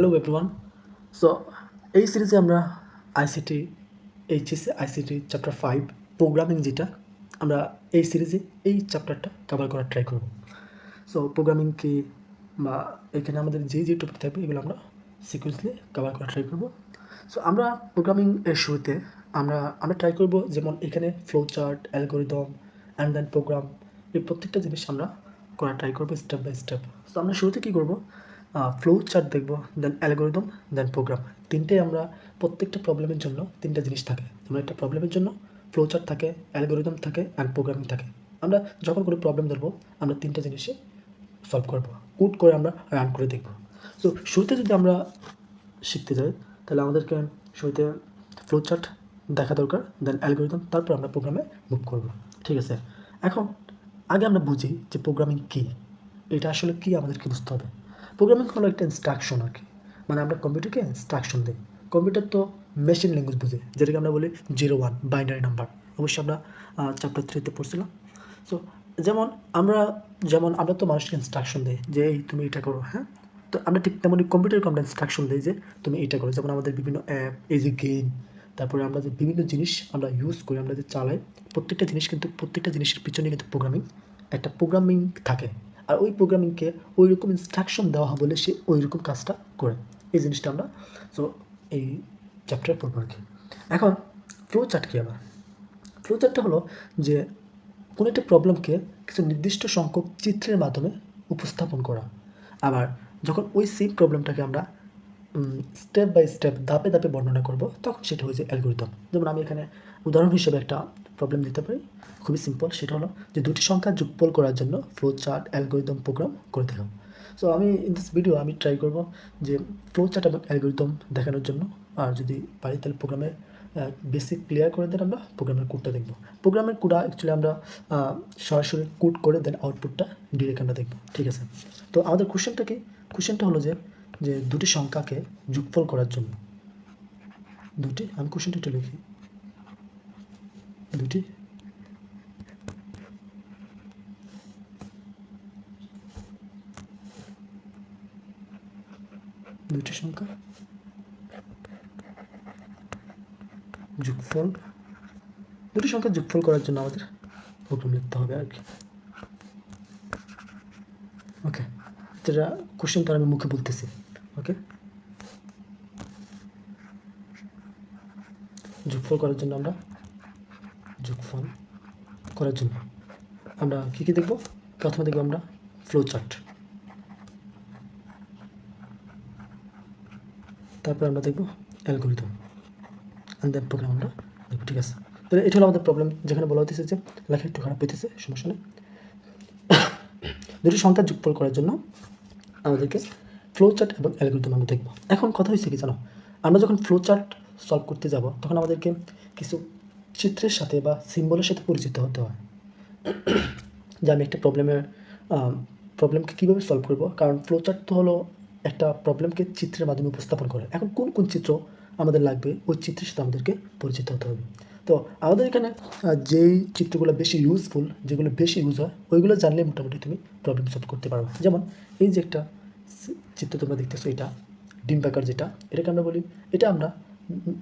Hello everyone so এই সিরিজে আমরা ICT HSC ICT chapter five programming যেটা, আমরা এই সিরিজে এই চ্যাপ্টারটা কভার করার ট্রাই করব। সো প্রোগ্রামিং কি বা এখানে আমাদের যে যে টপিক থাকবে, এগুলো আমরা সিকুয়েন্সলি কভার করার ট্রাই করব। সো আমরা প্রোগ্রামিং এর শুরুতে আমরা আমরা ট্রাই করব যেমন এখানে flow chart algorithm and then program এই প্রত্যেকটা জিনিস আমরা করার ট্রাই করব স্টেপ বাই স্টেপ তো আমরা শুরুতে কী করব? ফ্লো চার্ট দেখব দেন অ্যালগোরিদম দেন প্রোগ্রাম তিনটে আমরা প্রত্যেকটা প্রবলেমের জন্য তিনটা জিনিস থাকে। যেমন একটা প্রবলেমের জন্য ফ্লো চার্ট থাকে অ্যালগোরিদম থাকে অ্যান্ড প্রোগ্রামিং থাকে। আমরা যখন কোনো প্রবলেম ধরবো, আমরা তিনটা জিনিসে সলভ করব। কোড করে আমরা রান করে দেখব। তো শুরুতে যদি আমরা শিখতে যাই, তাহলে আমাদেরকে শুরুতে ফ্লো চার্ট দেখা দরকার দেন অ্যালগোরিদম তারপর আমরা প্রোগ্রামে মুভ করব। ঠিক আছে? এখন, আগে আমরা বুঝি যে প্রোগ্রামিং কী। এটা আসলে কী আমাদেরকে বুঝতে হবে। প্রোগ্রামিং হলো একটা ইনস্ট্রাকশন আর কি। মানে আমরা কম্পিউটারকে ইনস্ট্রাকশন দিই। কম্পিউটার তো মেশিন ল্যাঙ্গুয়েজ বুঝে, যেটাকে আমরা বলি জিরো ওয়ান বাইনারি নাম্বার অবশ্যই আমরা চ্যাপ্টার থ্রিতে পড়ছিলাম। সো যেমন আমরা যেমন আমরা তো মানুষকে ইনস্ট্রাকশন দিই যে, এই তুমি এটা করো। হ্যাঁ? তো আমরা ঠিক তেমনই কম্পিউটারকে আমরা ইনস্ট্রাকশন দিই যে, তুমি এটা করো। যেমন আমাদের বিভিন্ন অ্যাপ এই যে গেম তারপরে আমরা যে বিভিন্ন জিনিস আমরা ইউজ করি, আমরা যে চালাই, প্রত্যেকটা জিনিস কিন্তু, প্রত্যেকটা জিনিসের পিছনে কিন্তু প্রোগ্রামিং একটা প্রোগ্রামিং থাকে। আর ওই প্রোগ্রামিংকে ওই রকম ইনস্ট্রাকশন দেওয়া হবে বলে সে ওই রকম কাজটা করে। এই জিনিসটা আমরা সো এই চ্যাপ্টার পড়ব আর কি এখন ফ্লো চার্ট কী আবার? ফ্লো চার্টটা হলো যে, কোনো একটা প্রবলেমকে কিছু নির্দিষ্ট সংখ্যক চিত্রের মাধ্যমে উপস্থাপন করা। আবার, যখন ওই সেম প্রবলেমটাকে আমরা স্টেপ বাই স্টেপ ধাপে ধাপে বর্ণনা করব, তখন সেটা হয়েছে অ্যালগোরিদম যেমন আমি এখানে উদাহরণ হিসেবে একটা প্রবলেম দিতে পারি, খুবই সিম্পল সেটা হলো যে দুটি সংখ্যা যুগফল করার জন্য ফ্লো চার্ট অ্যালগোরিদম প্রোগ্রাম করে দিলাম। সো আমি ইন দিস ভিডিও আমি ট্রাই করব যে ফ্লো চার্ট এবং অ্যালগোরিদম দেখানোর জন্য, আর যদি পারি তাহলে প্রোগ্রামের বেসিক ক্লিয়ার করে দেন আমরা প্রোগ্রামের কোডটা দেখব। প্রোগ্রামের কোডা অ্যাকচুয়ালি আমরা সরাসরি কোড করে দেন আউটপুটটা ডিরেক্ট আমরা দেখব, ঠিক আছে? তো আমাদের কোশ্চেনটা কি? কোশ্চেনটা হলো যে যে দুটি সংখ্যাকে যুগফল করার জন্য। দুটি আমি কোশ্চেনটা একটু লিখি। দুটি দুটি সংখ্যা? যুগফল? দুটি সংখ্যা যুগফল করার জন্য আমাদের প্রোগ্রাম লিখতে হবে আর কি। ওকে যেটা কোশ্চেনটা আমি মুখে বলতেছি। ওকে যোগফল করার জন্য আমরা যোগফল করার জন্য আমরা কী কী দেখব? প্রথমে দেখব আমরা ফ্লো চার্ট তারপর আমরা দেখব অ্যালগোরিদম অ্যান্ড দেন প্রোগ্রাম আমরা দেখব, ঠিক আছে? তাহলে এটা হলো আমাদের প্রবলেম যেখানে বলা হতেছে যে লেখা একটু খারাপ হইতেছে, সমস্যা নেই। দুটি সংখ্যা যুগফল করার জন্য আমাদেরকে ফ্লো চার্ট এবং অ্যালগোরিদম আমরা দেখব। এখন কথা হয়েছে কি জানো? আমরা যখন ফ্লো চার্ট সলভ করতে যাব, তখন আমাদেরকে কিছু চিত্রের সাথে বা সিম্বলের সাথে পরিচিত হতে হয়। যে আমি একটা প্রবলেমের প্রবলেমকে কীভাবে সলভ করব? কারণ ফ্লো চার্ট তো হলো একটা প্রবলেমকে চিত্রের মাধ্যমে উপস্থাপন করে। এখন কোন কোন চিত্র আমাদের লাগবে, ওই চিত্রের সাথে আমাদেরকে পরিচিত হতে হবে। তো আমাদের এখানে যেই চিত্রগুলো বেশি ইউজফুল যেগুলো বেশি ইউজ হয়, ওইগুলো জানলে মোটামুটি তুমি প্রবলেম সলভ করতে পারবে। যেমন এই যে একটা চিত্র তোমরা দেখতেছো এটা, ডিম প্যাকার যেটা, এটাকে আমরা বলি, এটা আমরা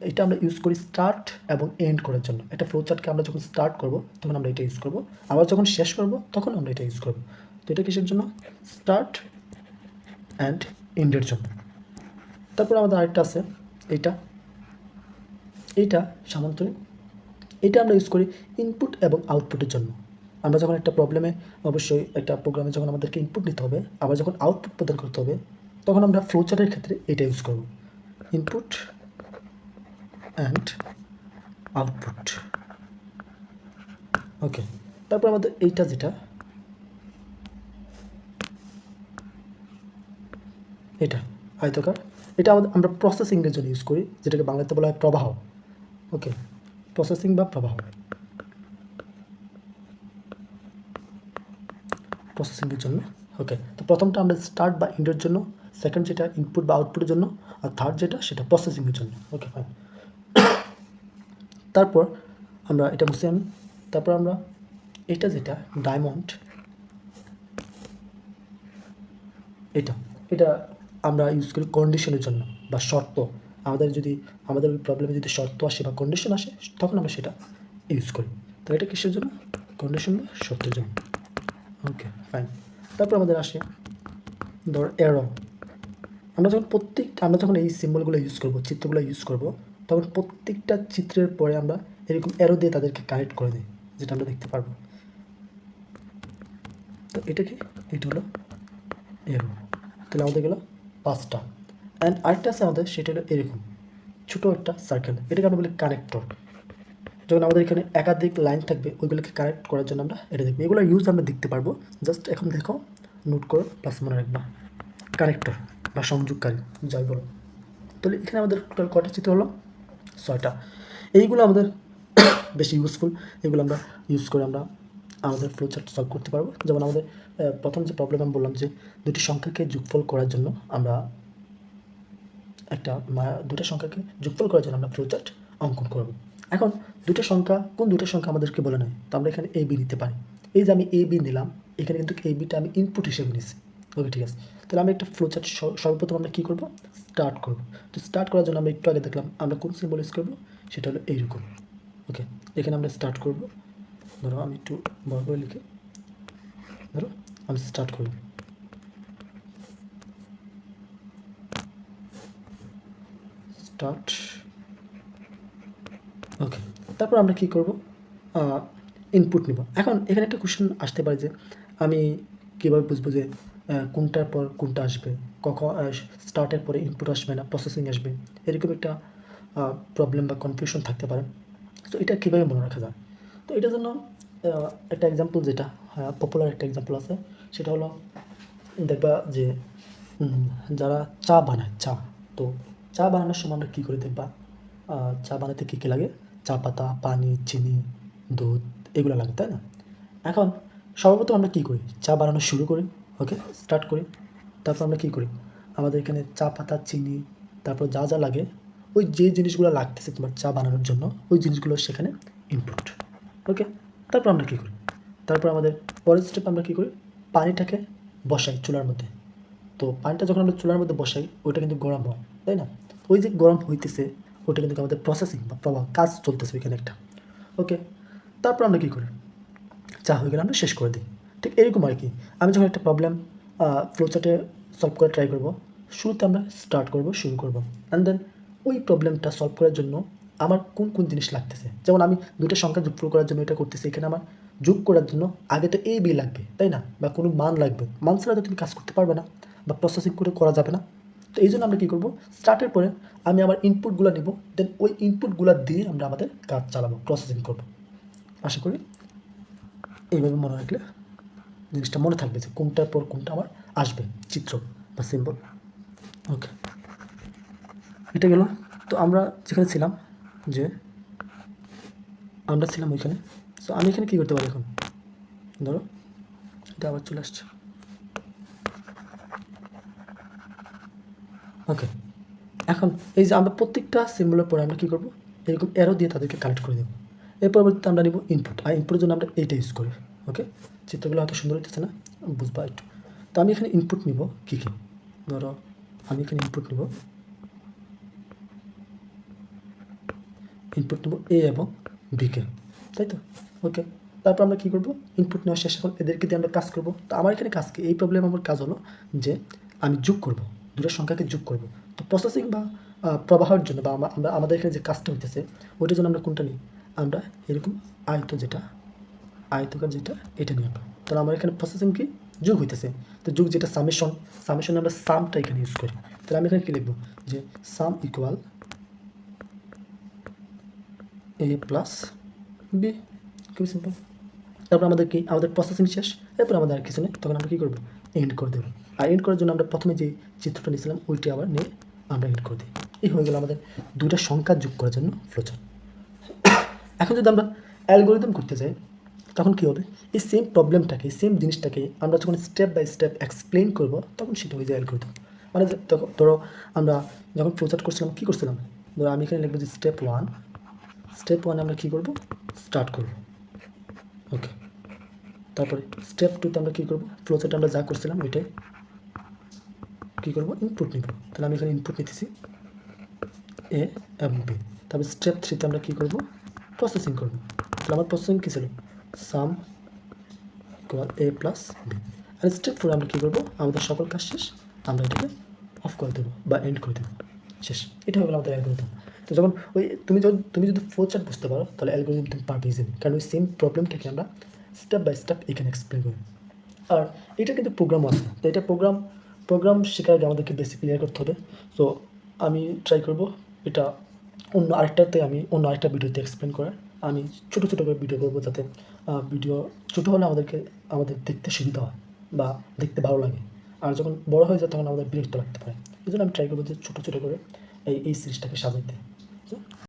এটা আমরা ইউজ করি স্টার্ট এবং এন্ড করার জন্য। একটা ফ্লো চার্টকে আমরা যখন স্টার্ট করব, তখন আমরা এটা ইউজ করব। আবার যখন শেষ করব, তখন আমরা এটা ইউজ করব। তো এটা কিসের জন্য? স্টার্ট অ্যান্ড এন্ডের জন্য। তারপর আমাদের আরেকটা আছে, এইটা। এইটা সামান্তরিক এটা আমরা ইউজ করি ইনপুট এবং আউটপুটের জন্য। আমরা যখন একটা প্রবলেমে অবশ্যই একটা প্রোগ্রামে যখন আমাদেরকে ইনপুট নিতে হবে, আবার যখন আউটপুট প্রদান করতে হবে তখন আমরা ফ্লোচার্টের ক্ষেত্রে এটা ইউজ করব। ইনপুট অ্যান্ড আউটপুট ওকে তারপর আমাদের এইটা যেটা, এটা, আয়তকার। এটা আমাদের, আমরা প্রসেসিংয়ের জন্য ইউজ করি, যেটাকে বাংলাতে বলা হয় প্রবাহ। ওকে প্রসেসিং বা প্রবাহ। প্রসেসিংয়ের জন্য ওকে তো প্রথমটা আমরা স্টার্ট বা এন্ডের জন্য সেকেন্ড যেটা ইনপুট বা আউটপুটের জন্য, আর থার্ড যেটা, সেটা প্রসেসিংয়ের জন্য। ওকে ফাইন তারপর আমরা এটা বুঝতে আমি। তারপর আমরা এটা যেটা ডায়মন্ড এটা এটা আমরা ইউজ করি কন্ডিশনের জন্য বা শর্ত। আমাদের যদি, আমাদের প্রবলেমে যদি শর্ত আসে বা কন্ডিশন আসে, তখন আমরা সেটা ইউজ করি। তো এটা কিসের জন্য? কন্ডিশন বা শর্তের জন্য। ওকে ফাইন তারপর আমাদের আসে ধর এরো আমরা যখন প্রত্যেকটা আমরা যখন এই সিম্বলগুলো ইউজ করব, চিত্রগুলো ইউজ করব, তখন প্রত্যেকটা চিত্রের পরে আমরা এরকম এরো দিয়ে তাদেরকে কানেক্ট করে দিই, যেটা আমরা দেখতে পারব। তো এটা কি? এটা হলো এরো তাহলে আমাদের গেলো পাঁচটা। অ্যান্ড আরেকটা আছে আমাদের, সেটা হলো এরকম, ছোটো একটা সার্কেল এটাকে আমরা বলি কানেক্টর যখন আমাদের এখানে একাধিক লাইন থাকবে, ওইগুলোকে কারেক্ট করার জন্য আমরা এটা দেখব। এগুলো ইউজ আমরা দেখতে পারব। জাস্ট এখন দেখো নোট করো প্লাস মনে রাখবা। কানেক্টর বা সংযোগকারী, যাই বলো। তাহলে এখানে আমাদের টোটাল কটা চিত্র হলো? ছয়টা। এইগুলো আমাদের বেশি ইউজফুল এগুলো আমরা ইউজ করে আমরা আমাদের ফ্লো চার্ট সলভ করতে পারব। যেমন আমাদের প্রথম যে প্রবলেম আমি বললাম যে, দুটি সংখ্যাকে যোগফল করার জন্য আমরা একটা দুটো সংখ্যাকে যোগফল করার জন্য আমরা ফ্লো চার্ট অঙ্কন করব। এখন দুটো সংখ্যা, কোন দুটো সংখ্যা আমাদেরকে বলে নেয়? তো আমরা এখানে এ বি নিতে পারি। এই যে আমি এ বি নিলাম, এখানে কিন্তু এই বিটা আমি ইনপুট হিসেবে নিচ্ছি ওকে ঠিক আছে। তাহলে আমি একটা ফ্লো চার্ট সর্বপ্রথম আমরা কী করব? স্টার্ট করব। তো স্টার্ট করার জন্য আমরা একটু আগে দেখলাম, আমরা কোন সিম্বল ইউজ করব? সেটা হলো এইরকম। ওকে এখানে আমরা স্টার্ট করব। ধরো আমি একটু বড় করে লিখে। ধরো, আমি স্টার্ট করব। স্টার্ট তারপর আমরা কী করব? ইনপুট নিব। এখন এখানে একটা কোশ্চেন আসতে পারে যে, আমি কীভাবে বুঝব যে কোনটার পর কোনটা আসবে? কখন স্টার্টের পরে ইনপুট আসবে না প্রসেসিং আসবে? এরকম একটা প্রবলেম বা কনফিউশন থাকতে পারে। তো এটা কীভাবে মনে রাখা যায়? তো এটার জন্য একটা এক্সাম্পল যেটা পপুলার একটা এক্সাম্পল আছে। সেটা হলো, দেখবা যে যারা চা বানায়, চা, তো চা বানানোর সময় আমরা কী করে দেখবা? চা বানাতে কী কী লাগে? চা পাতা পানি, চিনি, দুধ এগুলো লাগে, তাই না? এখন সর্বপ্রথম আমরা কী করি? চা বানানো শুরু করি ওকে স্টার্ট করি। তারপর আমরা কী করি? আমাদের এখানে চা পাতা চিনি, তারপর যা যা লাগে, ওই যে জিনিসগুলো লাগতেছে তোমার চা বানানোর জন্য, ওই জিনিসগুলো সেখানে ইনপুট ওকে তারপর আমরা কী করি? তারপর আমাদের পরের স্টেপ আমরা কী করি? পানিটাকে বসাই চুলার মধ্যে। তো পানিটা যখন আমরা চুলার মধ্যে বসাই ওইটা কিন্তু গরম হয়, তাই না? ওই যে গরম হইতেছে ওইটা কিন্তু আমাদের প্রসেসিং বা কাজ চলতেছে ওইখানে একটা। ওকে তারপর আমরা কী করি? চা হয়ে গেলে আমরা শেষ করে দিই। ঠিক এরকম আর কি। আমি যখন একটা প্রবলেম ফ্লোচার্টে সলভ করে ট্রাই করব, শুরুতে আমরা স্টার্ট করব, শুরু করব। অ্যান্ড দেন ওই প্রবলেমটা সলভ করার জন্য আমার কোন কোন জিনিস লাগতেছে? যেমন আমি দুটো সংখ্যা যোগফল করার জন্য এটা করতেছি, এখানে আমার যোগ করার জন্য আগে তো এ বি লাগবে, তাই না? বা কোনো মান লাগবে। মান ছাড়া তো তুমি কাজ করতে পারবে না বা প্রসেসিং করে, করা যাবে না। তো এই জন্য আমরা কী করব? স্টার্টের পরে আমি আমার ইনপুটগুলো নেব দেন ওই ইনপুটগুলো দিয়ে আমরা আমাদের কাজ চালাবো প্রসেসিং করব। আশা করি এইভাবে মনে রাখলে জিনিসটা মনে থাকবে যে কোনটার পর কোনটা আমার আসবে, চিত্র বা সিম্বল ওকে এটা গেল। তো আমরা যেখানে ছিলাম যে আমরা ছিলাম ওইখানে। সো আমি এখানে কী করতে পারি এখন? ধরো, এটা আবার চলে আসছে। ওকে এখন এই যে আমরা প্রত্যেকটা সিম্বলের পরে আমরা কী করব? এরকম এরো দিয়ে তাদেরকে কানেক্ট করে দেবো। এর পরবর্তীতে আমরা নিব ইনপুট আর ইনপুটের জন্য আমরা এইটা ইউজ করি। ওকে চিত্রগুলো হয়তো সুন্দর হইতেছে না? বুঝবা একটু। তো আমি এখানে ইনপুট নিব কী কী? ধরো, আমি এখানে ইনপুট নিব। ইনপুট নেব এ এবং বিকে তাই তো? ওকে তারপর আমরা কী করব? ইনপুট নেওয়া শেষ এখন এদেরকে দিয়ে আমরা কাজ করব। তো আমার এখানে কাজ কি? এই প্রবলেম আমার কাজ হলো যে আমি যোগ করব। দুটো সংখ্যাকে যোগ করব। তো প্রসেসিং বা প্রবাহের জন্য বা আমরা, আমাদের এখানে যে কাজটা হইতেছে, ওইটার জন্য আমরা কোনটা নিই? আমরা এরকম আয়ত যেটা, আয়তকার যেটা, এটা নিয়ে আমরা। তাহলে আমার এখানে প্রসেসিং কি? যোগ হইতেছে। তো যোগ যেটা সামেশন সামেশনে আমরা সামটা এখানে ইউজ করি। তাহলে আমি এখানে কী লিখব? যে sum equal A plus B খুবই সিম্পল তারপর আমাদের কি? আমাদের প্রসেসিং শেষ। এরপর আমাদের আর কিছু নেই। তখন আমরা কী করব? এন্ড করে দেবো। আর এন্ড করার জন্য আমরা প্রথমে যে চিত্রটা নিয়েছিলাম, ওইটি আবার নিয়ে আমরা এন্ড করে দিই। এই হয়ে গেল আমাদের দুইটা সংখ্যা যোগ করার জন্য ফ্লোচার এখন যদি আমরা অ্যালগোরিদম করতে যাই, তখন কী হবে? এই সেম প্রবলেমটাকে সেম জিনিসটাকে আমরা যখন স্টেপ বাই স্টেপ এক্সপ্লেন করব, তখন সেটা হয়ে যায় অ্যালগোরিদম মানে ধরো আমরা যখন ফ্লোচার্ট করছিলাম, কী করছিলাম? ধরো আমি এখানে লিখব যে স্টেপ ওয়ান স্টেপ ওয়ানে আমরা কী করব? স্টার্ট করব। ওকে তারপরে স্টেপ টুতে আমরা কী করব? ফ্লোচার্ট আমরা যা করছিলাম, ওইটাই কী করব? ইনপুট নিব। তাহলে আমি এখানে ইনপুট নিতেছি এ এবং বি তারপর স্টেপ থ্রিতে আমরা কী করব? প্রসেসিং করব। তাহলে আমার প্রসেসিং কী ছিল? Sum equal A plus B R step four আমরা কী করব? আমাদের সকল কাজ শেষ। আমরা এটাকে অফ করে দেবো বা এন্ড করে দেবো। শেষ। এটা হলো আমাদের অ্যালগোরিদম তো যখন ওই তুমি যখন, তুমি যদি ফ্লো চার্ট বুঝতে পারো, তাহলে অ্যালগোরিদম তুমি পারবে ইজিলি কারণ ওই সেম প্রবলেমটাকে আমরা স্টেপ বাই স্টেপ এখানে এক্সপ্লেন করি আর এটা কিন্তু প্রোগ্রাম আছে। তো এটা প্রোগ্রাম প্রোগ্রাম শেখার আগে আমাদেরকে বেসিক ক্লিয়ার করতে হবে। সো আমি ট্রাই করব এটা অন্য আরেকটাতে আমি অন্য আরেকটা ভিডিওতে এক্সপ্লেন করার। আমি ছোটো ছোটো করে ভিডিও করব যাতে ভিডিও ছোটো হলে আমাদেরকে, আমাদের দেখতে সুবিধা হয় বা দেখতে ভালো লাগে। আর যখন বড় হয়ে যায় তখন আমাদের বিরক্ত লাগতে পারে। এই জন্য আমি ট্রাই করব যে ছোটো ছোটো করে এই এই সিরিজটাকে সাজাইতে।